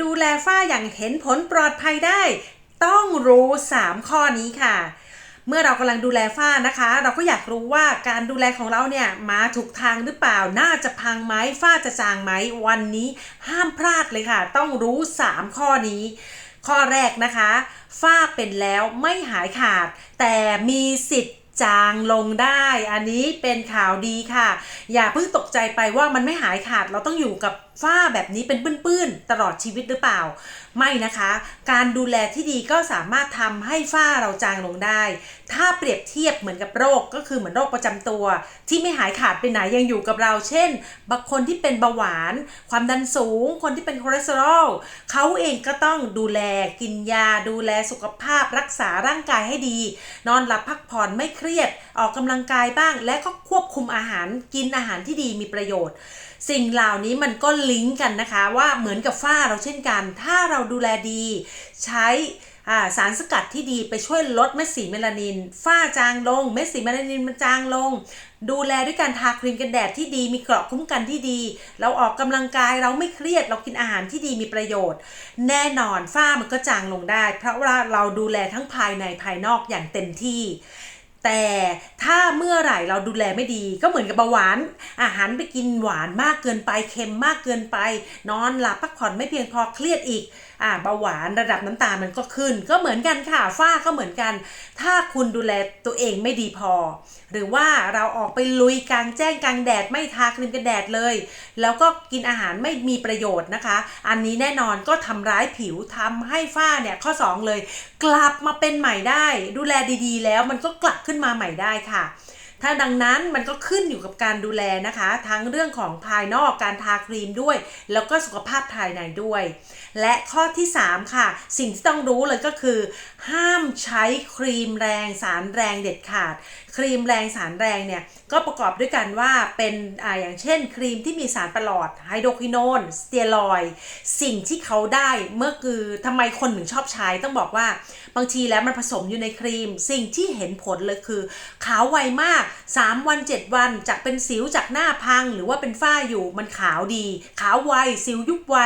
ดูแลฝ้าอย่างเห็นผลปลอดภัยได้ ต้องรู้ 3 ข้อนี้ค่ะ เมื่อเรากำลังดูแลฝ้านะคะ เราก็อยากรู้ว่าการดูแลของเราเนี่ยมาถูกทางหรือเปล่า น่าจะพังไหมฝ้าจะจางไหมวันนี้ห้ามพลาดเลยค่ะ ต้องรู้ 3 ข้อนี้ ข้อแรกนะคะ ฝ้าเป็นแล้วไม่หายขาด แต่มีสิทธิ์ จางลงได้ อันนี้เป็นข่าวดีค่ะ อย่าเพิ่งตกใจไปว่ามันไม่หายขาด เราต้องอยู่กับฝ้าแบบนี้เป็นปื้นๆตลอดชีวิตหรือเปล่า ไม่นะคะ การดูแลที่ดีก็สามารถทำให้ฝ้าเราจางลงได้ ถ้าเปรียบเทียบเหมือนกับโรคก็คือเหมือนโรคประจำตัว ที่ไม่หายขาดไปไหนยังอยู่กับเรา เช่น บางคนที่เป็นเบาหวาน ความดันสูง คนที่เป็นคอเลสเตอรอลเขาเองก็ต้องดูแลกินยา ดูแลสุขภาพรักษาร่างกายให้ดี นอนหลับพักผ่อนไม่เครียด ออกกำลังกายบ้าง และก็ควบคุมอาหารกินอาหารที่ดีมีประโยชน์ สิ่งเหล่านี้มันก็ลิงก์กันนะคะ ว่าเหมือนกับฝ้าเราเช่นกัน ถ้าเราดูแลดี ใช้าสารสกัดที่ดีไปช่วยลดเม็ดสีเมลานิน ฝ้าจางลง เม็ดสีเมลานินมันจางลง ดูแลด้วยการทาครีมกันแดดที่ดี มีเกราะคุ้มกันที่ดี เราออกกำลังกายเราไม่เครียด เรากินอาหารที่ดีมีประโยชน์ แน่นอนฝ้ามันก็จางลงได้ เพราะว่าเราดูแลทั้งภายในภายนอกอย่างเต็มที่ แต่ถ้าเมื่อไหร่เราดูแลไม่ดีก็เหมือนกับเบาหวาน อาหารไปกินหวานมากเกินไปเค็มมากเกินไป นอนหลับพักผ่อนไม่เพียงพอเครียดอีก อ่าเบาหวานระดับน้ำตาลมันก็ขึ้น ก็เหมือนกันค่ะฝ้าก็เหมือนกัน ถ้าคุณดูแลตัวเองไม่ดีพอ หรือว่าเราออกไปลุยกลางแจ้งกลางแดดไม่ทาครีมกันแดดเลย แล้วก็กินอาหารไม่มีประโยชน์นะคะ อันนี้แน่นอนก็ทำร้ายผิวทำให้ฝ้าเนี่ยข้อ 2 เลย กลับมาเป็นใหม่ได้ ดูแลดีๆ แล้วมันก็กลับขึ้นมาใหม่ได้ค่ะถ้าดังนั้นมันก็ขึ้นอยู่กับการดูแลนะคะ ทั้งเรื่องของภายนอกการทาครีมด้วย แล้วก็สุขภาพภายในด้วย และข้อที่ 3 ค่ะ สิ่งที่ต้องรู้เลยก็คือ ห้ามใช้ครีมแรงสารแรงเด็ดขาด ครีมแรงสารแรงเนี่ย ก็ประกอบด้วยกันว่าเป็นอ่าอย่างเช่น ครีมที่มีสารประหลอดไฮโดรควินอนสเตียรอย สิ่งที่เขาได้เมื่อคือทำไมคนถึงชอบใช้ต้องบอกว่า บางทีแล้วมันผสมอยู่ในครีม สิ่งที่เห็นผลเลยคือ ขาวไวมาก 3 วัน 7 วันจากเป็นสิวจากหน้าพัง หรือว่าเป็นฝ้าอยู่มันขาวดี ขาวไวสิวยุบไว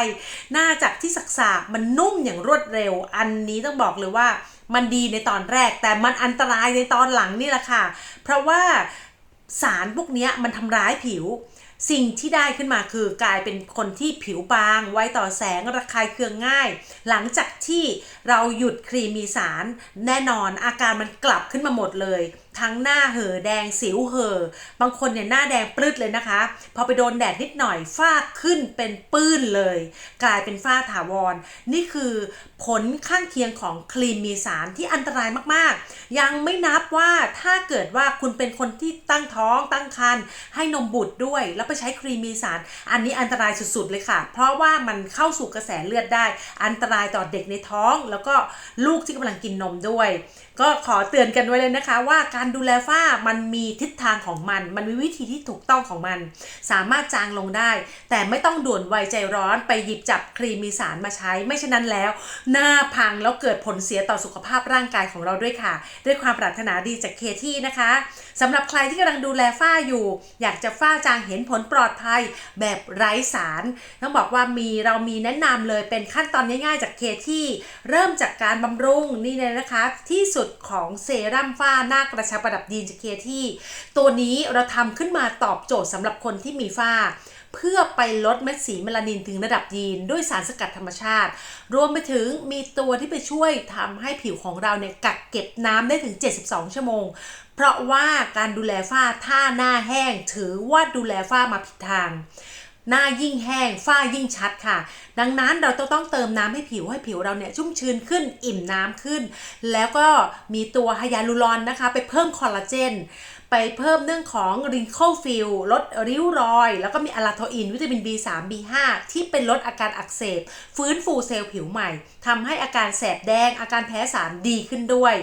หน้าจากที่สักๆ มันนุ่มอย่างรวดเร็ว อันนี้ต้องบอกเลยว่ามันดีในตอนแรก แต่มันอันตรายในตอนหลังนี่แหละค่ะ เพราะว่าสารพวกนี้มันทำร้ายผิว สิ่งที่ได้ขึ้นมาคือกลายเป็นคนที่ผิวบาง ไวต่อแสงระคายเคืองง่าย หลังจากที่เราหยุดครีมมีสาร แน่นอนอาการมันกลับขึ้นมาหมดเลย ทั้งหน้าเห่อแดงสิวเห่อบางคนเนี่ยหน้าแดงปลื้ดเลยนะคะ พอไปโดนแดดนิดหน่อยฝ้าขึ้นเป็นปื้นเลย กลายเป็นฝ้าถาวร นี่คือผลข้างเคียงของครีมมีสารที่อันตรายมากๆ ยังไม่นับว่าถ้าเกิดว่าคุณเป็นคนที่ตั้งท้องตั้งครรภ์ให้นมบุตรด้วย แล้วไปใช้ครีมมีสาร อันนี้อันตรายสุดๆเลยค่ะ เพราะว่ามันเข้าสู่กระแสเลือดได้ อันตรายต่อเด็กในท้อง แล้วก็ลูกที่กำลังกินนมด้วย ก็ขอเตือนกันไว้เลยนะคะว่าการดูแลฝ้ามันมีทิศทางของมัน มันมีวิธีที่ถูกต้องของมัน สามารถจางลงได้ แต่ไม่ต้องด่วนไวใจร้อนไปหยิบจับครีมมีสารมาใช้ ไม่เช่นนั้นแล้ว หน้าพังแล้วเกิดผลเสียต่อสุขภาพร่างกายของเราด้วยค่ะ ด้วยความปรารถนาดีจากเคที่นะคะสำหรับใครที่กำลังดูแลฝ้าอยู่ อยากจะฝ้าจางเห็นผลปลอดภัยแบบไร้สารต้องบอกว่ามีเรามีแนะนำเลยเป็นขั้นตอนง่ายๆจากเคที่เริ่มจากการบำรุงนี่เลยนะคะ ที่สุดของเซรั่มฝ้าหน้ากระชับประดับดีนจากเคที่ ตัวนี้เราทำขึ้นมาตอบโจทย์สำหรับคนที่มีฝ้า เพื่อไปลดเม็ดสีเมลานินถึงระดับยีนด้วยสารสกัดธรรมชาติ รวมไปถึงมีตัวที่ไปช่วยทำให้ผิวของเราเนี่ยกักเก็บน้ำได้ถึง 72 ชั่วโมง เพราะว่าการดูแลฝ้าถ้าหน้าแห้งถือว่าดูแลฝ้ามาผิดทาง หน้ายิ่งแห้งฝ้ายิ่งชัดค่ะ ดังนั้นเราต้องเติมน้ำให้ผิวให้ผิวเราเนี่ยชุ่มชื้นขึ้นอิ่มน้ำขึ้น แล้วก็มีตัวไฮยาลูรอนนะคะ ไปเพิ่มคอลลาเจน ไปเพิ่มเรื่องของ wrinkle fill ลดริ้วรอย แล้วก็มีอะลาโทอิน วิตามิน B3 B5 ที่เป็นลดอาการอักเสบ ฟื้นฟูเซลล์ผิวใหม่ทำให้อาการแสบแดง อาการแพ้สารดีขึ้นด้วย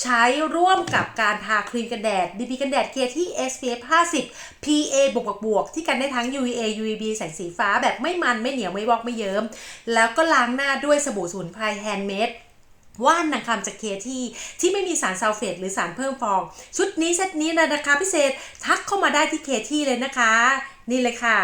ใช้ร่วมกับการทาครีมกันแดด BB กันแดดเกียร์ที่ SPF 50 PA บวกบวกที่กันได้ทั้ง UVA UVB แสงสีฟ้าแบบไม่มันไม่เหนียวไม่วอกไม่เยิ้ม แล้วก็ล้างหน้าด้วยสบู่สมุนไพรแฮนด์เมด ว่านนางคำจากเคที่ที่ไม่มีสารซัลเฟตหรือสารเพิ่มฟอง ชุดนี้เซตนี้นะนะคะพิเศษทักเข้ามาได้ที่เคที่เลยนะคะ นี่เลยค่ะ